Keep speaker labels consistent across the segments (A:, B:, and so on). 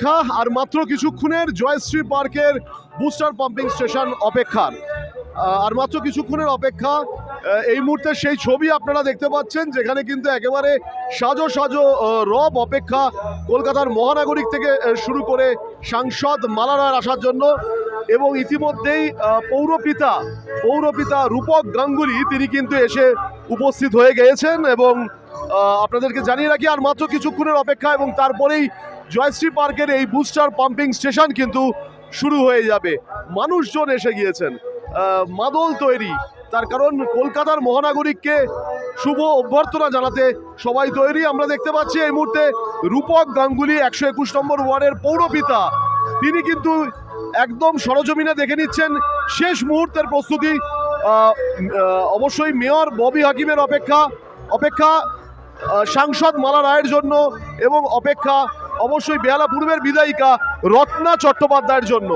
A: অপেক্ষা, আর মাত্র কিছুক্ষণের জয়শ্রী পার্কের বুস্টার পাম্পিং স্টেশন অপেক্ষার। আর মাত্র কিছুক্ষণের অপেক্ষা এই মুহূর্তে সেই ছবি আপনারা দেখতে পাচ্ছেন, যেখানে কিন্তু একেবারে সাজো সাজো রব অপেক্ষা কলকাতার মহানাগরিক থেকে শুরু করে সাংসদ মালা রায় আসার জন্য। এবং ইতিমধ্যেই পৌরপিতা পৌরপিতা রূপক গাঙ্গুলি, তিনি কিন্তু এসে উপস্থিত হয়ে গিয়েছেন। এবং আপনাদেরকে জানিয়ে রাখি, আর মাত্র কিছুক্ষণের অপেক্ষা এবং তারপরেই জয়শ্রী পার্কের এই বুস্টার পাম্পিং স্টেশন কিন্তু শুরু হয়ে যাবে। মানুষজন এসে গিয়েছেন। মাদল তৈরি। তার কারণ কলকাতার মহানাগরিককে শুভ অভ্যর্থনা জানাতে সবাই তৈরি। আমরা দেখতে পাচ্ছি এই মুহূর্তে রূপক গাঙ্গুলি একশো একুশ নম্বর ওয়ার্ডের পৌরপিতা। তিনি কিন্তু একদম সরজমিনে দেখে নিচ্ছেন। শেষ মুহূর্তের প্রস্তুতি অবশ্যই মেয়র ববি হাকিমের অপেক্ষা। অপেক্ষা সাংসদ মালা রায়ের জন্য এবং অপেক্ষা অবশ্যই বেহালা পূর্বের বিদায়িকা রত্না চট্টোপাধ্যায়ের জন্য।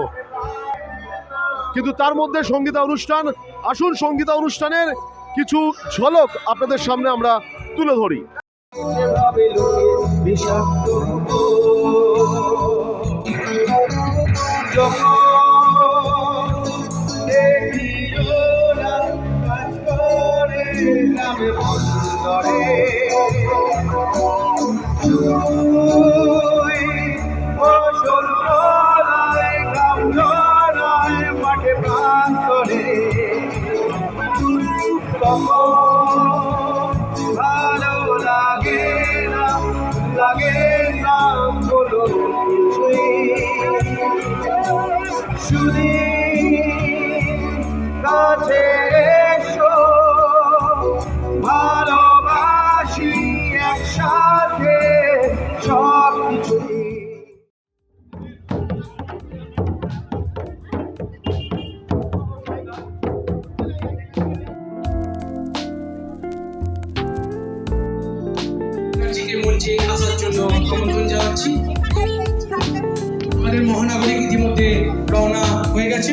A: কিন্তু তার মধ্যে সঙ্গীতা অনুষ্ঠান, আসুন সঙ্গীতা অনুষ্ঠানের কিছু ঝলক আপনাদের সামনে আমরা তুলে ধরি।
B: তখন ভালো
C: আমন্ত্রণ জানাচ্ছি আমাদের মহানগরী ইতিমধ্যে রওনা হয়ে গেছে।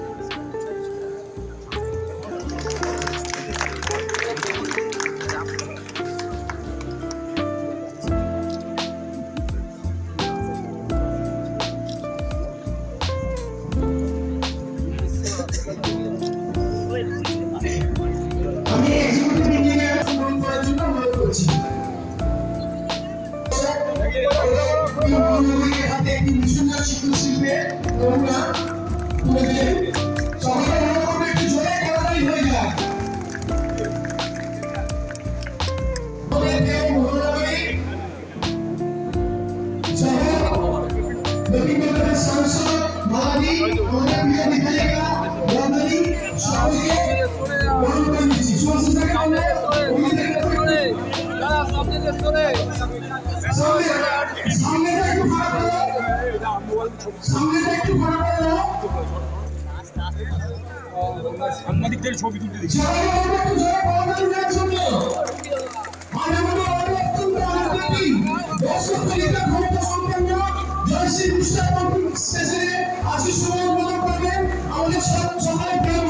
D: আশিস সময় উদ্বোধন করবেন আমাদের সব- সকালে প্রিয়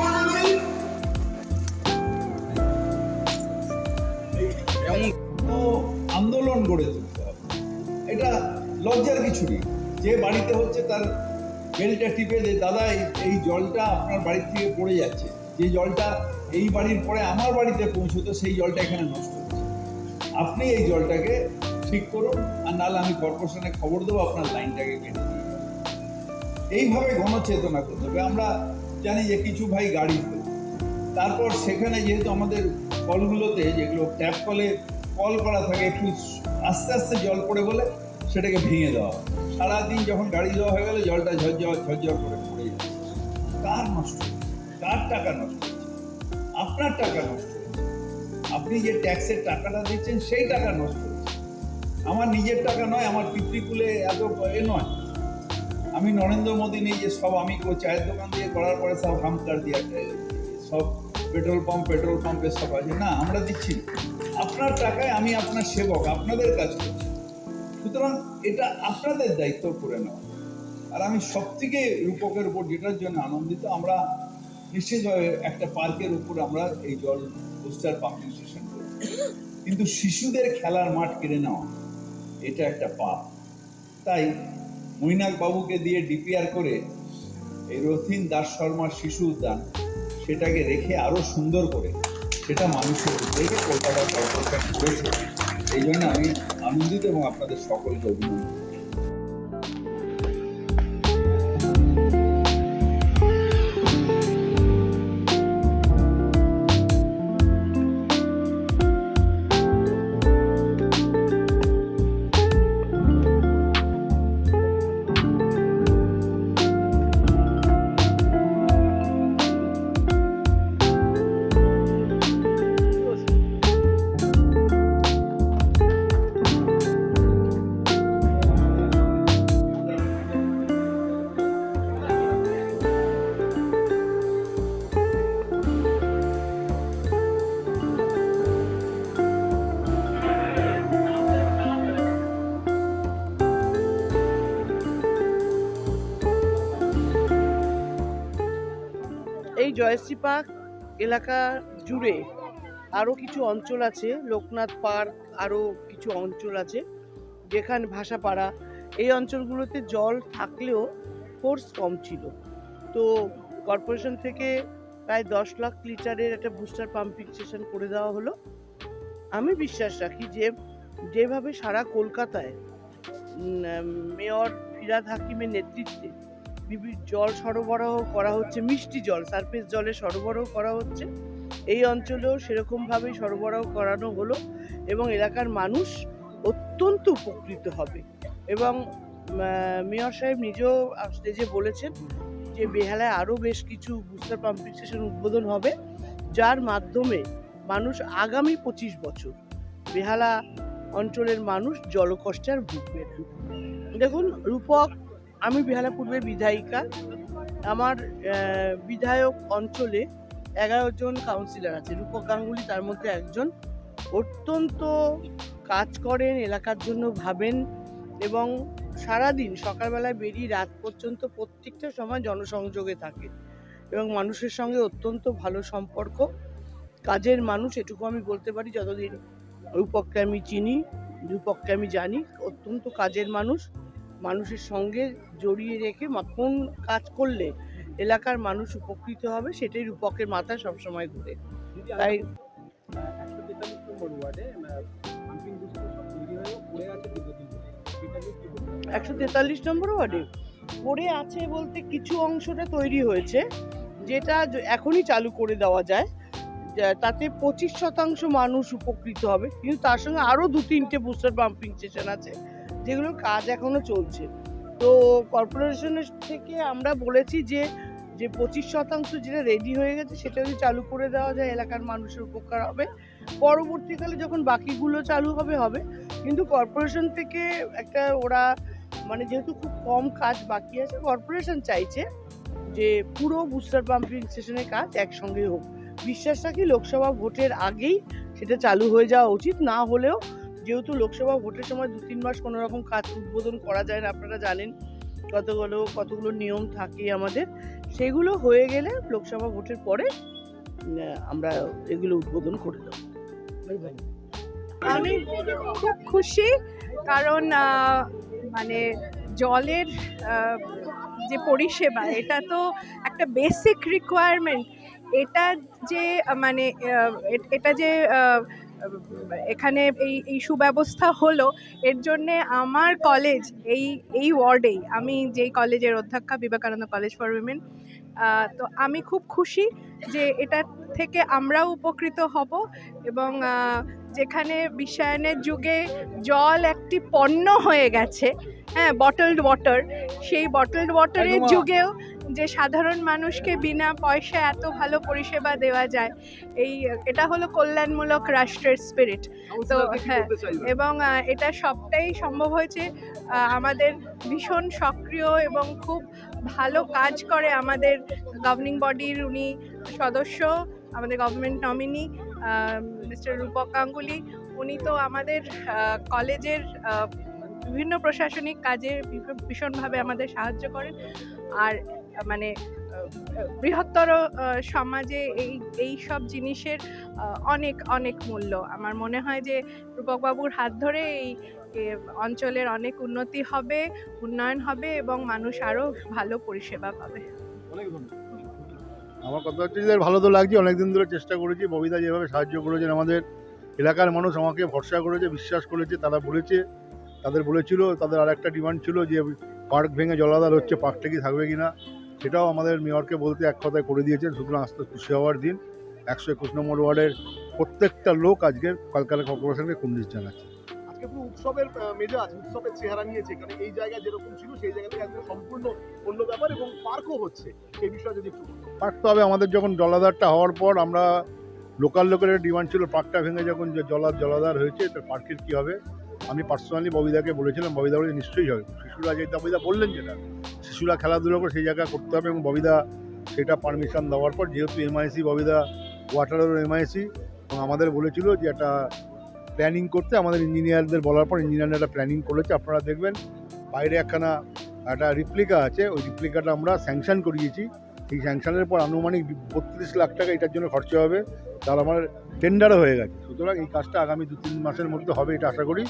E: আন্দোলন গড়ে তুলতে হবে। এটা লজ্জার কিছু নেই। যে বাড়িতে হচ্ছে তার বেলটা টিপে যে দাদা, এই- জলটা আপনার বাড়ির থেকে পড়ে যাচ্ছে যে জলটা এই বাড়ির পরে আমার বাড়িতে পৌঁছতো, সেই জলটা এখানে নষ্ট হচ্ছে আপনি এই জলটাকে ঠিক করুন, আর নাহলে আমি কর্পোরেশনে খবর দেবো, আপনার লাইনটাকে কেটে দিয়ে। এইভাবে গণচেতনা করতে হবে আমরা জানি যে কিছু ভাই গাড়ি তারপর সেখানে যেহেতু আমাদের কলগুলোতে যেগুলো ট্যাপ কলে কল করা থাকে, একটু আস্তে আস্তে জল পড়ে বলে সেটাকে ভেঙে দেওয়া। সারাদিন যখন গাড়ি দেওয়া হয়ে গেলে, জলটা ঝরঝর ঝরঝর করে পড়ে যাচ্ছে কার নষ্ট? কার টাকা নষ্ট? আপনার টাকা নষ্ট? আপনি যে ট্যাক্সের টাকাটা দিচ্ছেন, সেই টাকা নষ্ট আমার নিজের টাকা নয়, আমার পিতৃকুলে এত এ নয়। আমি নরেন্দ্র মোদী নেই, যে সব আমি চায়ের দোকান দিয়ে করার পরে সব হাম দিয়ে দিয়া সব পেট্রোল পাম্প, পেট্রোল পাম্পের সব আছে। না, আমরা দিচ্ছি আপনার টাকায় আমি আপনার সেবক, আপনাদের কাজ করছি। সুতরাং এটা আপনাদের দায়িত্ব করে নেওয়া। আর আমি সব থেকে রূপকের উপর যেটার জন্য আনন্দিত, আমরা নিশ্চিতভাবে একটা পার্কের উপর আমরা এই জল বুস্টার পাম্পিং স্টেশন করি। কিন্তু শিশুদের খেলার মাঠ কিনে নেওয়া, এটা একটা পাপ। তাই মৈনাক বাবুকে দিয়ে ডিপিআর করে এই রথিন দাস শর্মার শিশু উদ্যান, সেটাকে রেখে আরও সুন্দর করে সেটা মানুষের উদ্যোগে কলকাতা কর্পোরেশন করেছে এই জন্য আমি আনন্দিত এবং আপনাদের সকলকে অভিনন্দন।
F: এই জয়শ্রী পার্ক এলাকা জুড়ে আরও কিছু অঞ্চল আছে, লোকনাথ পার্ক আরও কিছু অঞ্চল আছে, যেখানে ভাষাপাড়া, এই অঞ্চলগুলোতে জল থাকলেও ফোর্স কম ছিল। তো কর্পোরেশন থেকে প্রায় দশ লাখ লিটারের একটা বুস্টার পাম্পিং স্টেশন করে দেওয়া হলো। আমি বিশ্বাস রাখি যে, যেভাবে সারা কলকাতায় মেয়র ফিরাদ হাকিমের নেতৃত্বে জল সরবরাহ করা হচ্ছে, মিষ্টি জল সারফেস জলে সরবরাহ করা হচ্ছে। এই অঞ্চলেও সেরকমভাবেই সরবরাহ করানো হলো এবং এলাকার মানুষ অত্যন্ত উপকৃত হবে। এবং মেয়র সাহেব নিজেও স্টেজে বলেছেন যে বেহালায় আরও বেশ কিছু বুস্টার পাম্পিং স্টেশন উদ্বোধন হবে, যার মাধ্যমে মানুষ আগামী পঁচিশ বছর বেহালা অঞ্চলের মানুষ জলকষ্টে আর ভুগবে দেখুন, রূপক আমি বেহালা পূর্বের বিধায়িকা। আমার বিধায়ক অঞ্চলে এগারো জন কাউন্সিলর আছে। রূপক গাঙ্গুলি তার মধ্যে একজন। অত্যন্ত কাজ করেন, এলাকার জন্য ভাবেন এবং সারাদিন সকালবেলায় বেরিয়ে রাত পর্যন্ত প্রত্যেকটা সময় জনসংযোগে থাকে এবং মানুষের সঙ্গে অত্যন্ত ভালো সম্পর্ক। কাজের মানুষ, এটুকু আমি বলতে পারি, যতদিন রূপককে আমি চিনি, রূপককে আমি জানি, অত্যন্ত কাজের মানুষ। মানুষের সঙ্গে জড়িয়ে রেখে কোন কাজ করলে এলাকার মানুষ উপকৃত হবে সেটাই রূপকের মাথায় সবসময় ঘুরে। তাই একশো তেতাল্লিশ নম্বর ওয়ার্ডে পড়ে আছে বলতে কিছু অংশটা তৈরি হয়েছে, যেটা এখনই চালু করে দেওয়া যায়। তাতে পঁচিশ শতাংশ মানুষ উপকৃত হবে। কিন্তু তার সঙ্গে আরও দু তিনটে বুস্টার পাম্পিং স্টেশন আছে। যেগুলোর কাজ এখনও চলছে। তো কর্পোরেশনের থেকে আমরা বলেছি যে যে পঁচিশ শতাংশ যেটা রেডি হয়ে গেছে সেটা যদি চালু করে দেওয়া যায়, এলাকার মানুষের উপকার হবে। পরবর্তীকালে যখন বাকিগুলো চালু হবে হবে। কিন্তু কর্পোরেশন থেকে একটা ওরা মানে যেহেতু খুব কম কাজ বাকি আছে কর্পোরেশন চাইছে যে পুরো বুস্টার পাম্পিং স্টেশনের কাজ একসঙ্গে হোক। বিশ্বাস রাখি লোকসভা ভোটের আগেই সেটা চালু হয়ে যাওয়া উচিত? না হলেও যেহেতু লোকসভা ভোটের সময় দু তিন মাস কোনো রকম কাজ উদ্বোধন করা যায় না, আপনারা জানেন কতগুলো কতগুলো নিয়ম থাকে আমাদের। সেগুলো হয়ে গেলে লোকসভা ভোটের পরে আমরা এগুলো উদ্বোধন করে দেবো।
G: আমি খুব খুশি, কারণ মানে জলের যে পরিষেবা, এটা তো একটা বেসিক রিকোয়ারমেন্ট এটা যে মানে এটা যে এখানে এই এই সুব্যবস্থা হলো এর জন্যে আমার কলেজ এই এই ওয়ার্ডেই আমি যেই কলেজের অধ্যক্ষা বিবেকানন্দ কলেজ ফর উইমেন তো আমি খুব খুশি যে এটা থেকে আমরাও উপকৃত হব এবং যেখানে বিশ্বায়নের যুগে জল একটি পণ্য হয়ে গেছে হ্যাঁ বটলড ওয়াটার সেই বটলড ওয়াটারের যুগেও যে সাধারণ মানুষকে বিনা পয়সায় এত ভালো পরিষেবা দেওয়া যায় এই এটা হলো কল্যাণমূলক রাষ্ট্রের স্পিরিট তো হ্যাঁ এবং এটা সবটাই সম্ভব হয়েছে আমাদের ভীষণ সক্রিয় এবং খুব ভালো কাজ করে আমাদের গভর্নিং বডির উনি সদস্য আমাদের government nominee mister Rupak Ganguly. উনি তো আমাদের কলেজের বিভিন্ন প্রশাসনিক কাজে ভীষণ- ভীষণভাবে আমাদের সাহায্য করেন। আর মানে বৃহত্তর সমাজে এই এই সব জিনিসের অনেক অনেক মূল্য। আমার মনে হয় যে রূপকবাবুর হাত ধরে এই অঞ্চলের অনেক উন্নতি হবে, উন্নয়ন হবে এবং মানুষ আরও ভালো পরিষেবা পাবে।
H: আমার কথা হচ্ছে যে ভালো তো লাগছে, অনেকদিন ধরে চেষ্টা করেছি, ববিতা যেভাবে সাহায্য করেছেন, আমাদের এলাকার মানুষ আমাকে ভরসা করেছে, বিশ্বাস করেছে, তারা বলেছে, তাদের বলেছিল, তাদের আর একটা ডিমান্ড ছিল যে পার্ক ভেঙে জলাধার হচ্ছে, পার্কটা কি থাকবে কি না সেটাও আমাদের মেয়রকে বলতে এক কথায় করে দিয়েছেন সুতরাং আস্তে খুশি হওয়ার দিন। একশো একুশ নম্বর ওয়ার্ডের প্রত্যেকটা লোক আজকে কলকাতা কর্পোরেশনকে কুন্ডিস জানাচ্ছে।
A: পুরো উৎসবের মেজাজ উৎসবের চেহারা নিয়েছে এই জায়গায় যেরকম ছিল সেই জায়গা থেকে আজকে সম্পূর্ণ অন্য ব্যাপার এবং পার্কও হচ্ছে। এই বিষয়ে যদি একটু
H: পার্ক তো হবে আমাদের যখন জলাধারটা হওয়ার পর আমরা লোকাল লোকের ডিমান্ড ছিল পার্কটা ভেঙে যখন যে জলার জলাধার হয়েছে তো পার্কের কী হবে? আমি পার্সোনালি ববিদাকে বলেছিলাম ববিদা বলে নিশ্চয়ই হবে। শিশুরা যেটা ববিদা বললেন যেটা। শিশুরা খেলাধুলো করে সেই জায়গা করতে হবে এবং ববিদা সেটা পারমিশন দেওয়ার পর যেহেতু এমআইসি ববিদা ওয়াটারের এমআইসি এবং আমাদের বলেছিল যে একটা প্ল্যানিং করতে, আমাদের ইঞ্জিনিয়ারদের বলার পর ইঞ্জিনিয়ার একটা প্ল্যানিং করেছে, আপনারা দেখবেন বাইরে একখানা একটা রিপ্লিকা আছে, ওই রিপ্লিকাটা আমরা স্যাংশন করিয়েছি। এই স্যাংশনের পর আনুমানিক বত্রিশ লাখ টাকা এটার জন্য খরচা হবে, তার আমার টেন্ডারও হয়ে গেছে। সুতরাং এই কাজটা আগামী দু তিন মাসের মধ্যে হবে এটা আশা করি।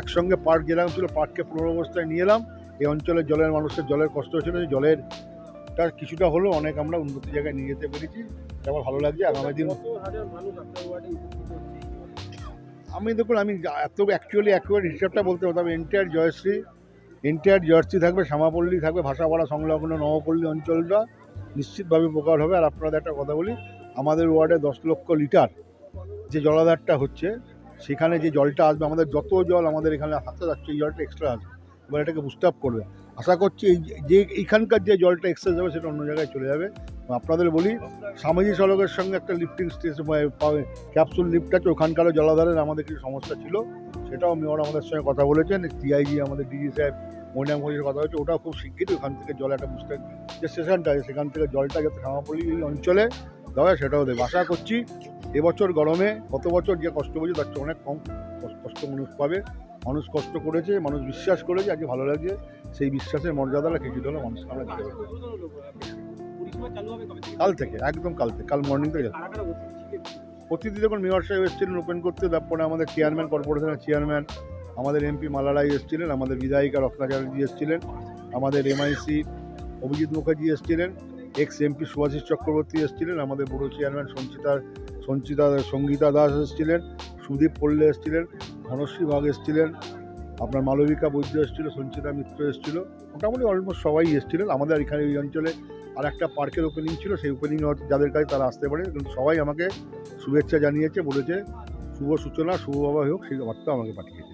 H: একসঙ্গে পার্ক যেরকম ছিল, পার্ককে পুনরবস্থায় নিয়ে এলাম। এই অঞ্চলের জলের মানুষের জলের কষ্ট হচ্ছিল যে জলের টা কিছুটা হলেও অনেক আমরা উন্নতি জায়গায় নিয়ে যেতে পেরেছি। আমার ভালো লাগছে, আগামী দিন আমি দেখুন, আমি এত অ্যাকচুয়ালি অ্যাকুয়ার হিসাবটা বলতে পারতাম। এন্টায়ার জয়শ্রী এন্টায়ার জয়শ্রী থাকবে, শ্যামাপল্লী থাকবে, ভাষাপাড়া সংলগ্ন নবপল্লী অঞ্চলটা নিশ্চিতভাবে উপকার হবে। আর আপনাদের একটা কথা বলি, আমাদের ওয়ার্ডে দশ লক্ষ লিটার যে জলাধারটা হচ্ছে, সেখানে যে জলটা আসবে, আমাদের যত জল আমাদের এখানে হাতে যাচ্ছে এই জলটা এক্সট্রা আসবে। এবার এটাকে বুস্ট আপ করবে। আশা করছি এই যে- এইখানকার যে জলটা এক্সেস যাবে সেটা অন্য জায়গায় চলে যাবে। আপনাদের বলি, স্বামীজি সড়কের সঙ্গে একটা লিফটিং স্টেশন ক্যাপসুল লিফট আছে, ওখানকারও জলাধারের আমাদের কিছু সমস্যা ছিল। সেটাও মেয়র আমাদের সঙ্গে কথা বলেছেন টিআইজি আমাদের ডিজি সাহেব মনিরাম ঘোষের কথা হচ্ছে ওটাও খুব শিগগিরই ওখান থেকে জল একটা বুঝতে যে স্টেশনটা আছে, সেখান থেকে জলটা যাতে শ্যামাপল্লী এই অঞ্চলে দেওয়া সেটাও দেবে। আশা করছি, এবছর গরমে, গত বছর যে কষ্ট হয়েছে, তার চেয়ে অনেক কম কষ্ট মানুষ পাবে। মানুষ কষ্ট করেছে, মানুষ বিশ্বাস করেছে, আজকে ভালো লাগছে। সেই বিশ্বাসের মর্যাদাটা কিছুটা হলে মানুষকে আমরা দিতে পারব কাল থেকে, একদম কাল থেকে, কাল মর্নিং থেকে। অতিথি যখন মেয়র সাহেব এসেছিলেন ওপেন করতে, তারপরে আমাদের চেয়ারম্যান কর্পোরেশনের চেয়ারম্যান আমাদের এমপি মালারাই এসেছিলেন, আমাদের বিধায়িকা রত্না চ্যাটার্জি এসেছিলেন, আমাদের এমআইসি অভিজিৎ মুখার্জি এসেছিলেন এক্স এমপি সুভাষিস চক্রবর্তী এসেছিলেন, আমাদের বড় চেয়ারম্যান সঞ্চিতা সঞ্চিতা, সঙ্গীতা দাস এসেছিলেন, সুদীপ পল্লে এসেছিলেন। ধনশ্রী বাঘ এসেছিলেন, আপনার মালবিকা বৈদ্য এসেছিল, সঞ্চিতা মিত্র এসেছিল, মোটামুটি অলমোস্ট সবাই এসেছিলেন। আমাদের এখানে এই অঞ্চলে আর একটা পার্কের ওপেনিং ছিল, সেই ওপেনিং যাদের কাছে তারা আসতে পারে, কিন্তু সবাই আমাকে শুভেচ্ছা জানিয়েছে, বলেছে, শুভ সূচনা, শুভ বাবা হোক, সেই বার্তা আমাকে পাঠিয়েছে।